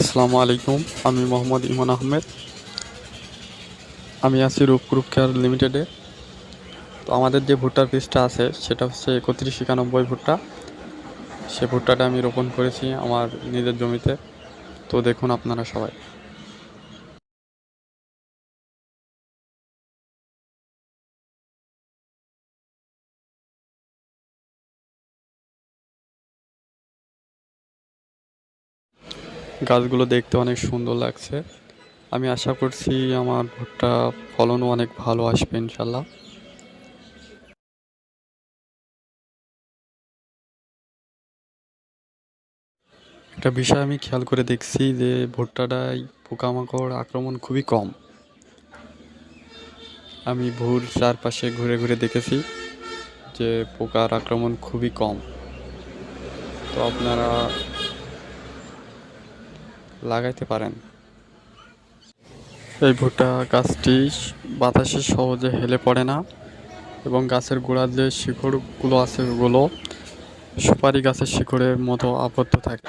আসসালামু আলাইকুম, আমি মোহাম্মদ ইমান আহমেদ। আমি আছি রূপক্রুপ কেয়ার লিমিটেডে। তো আমাদের যে ভুট্টার বীজটা আছে, সেটা হচ্ছে একত্রিশ একানব্বই ভুট্টা। সে ভুট্টাটা আমি রোপণ করেছি আমার নিজের জমিতে। তো দেখুন আপনারা সবাই। গাছগুলো দেখতে অনেক সুন্দর লাগছে। আমি আশা করছি আমার ভুট্টা ফলনও অনেক ভালো আসবে ইনশাল্লাহ একটা বিষয় আমি খেয়াল করে দেখছি যে ভুট্টাটায় পোকামাকড় আক্রমণ খুবই কম। আমি ভুর চারপাশে ঘুরে ঘুরে দেখেছি যে পোকার আক্রমণ খুবই কম। তো আপনারা লাগাইতে পারেন। এই ভুট্টা গাছটি বাতাসে সহজে হেলে পড়ে না এবং গাছের গোড়ার যে শিকড়গুলো আছে, ওগুলো সুপারি গাছের শিকড়ের মতো আবদ্ধ থাকে।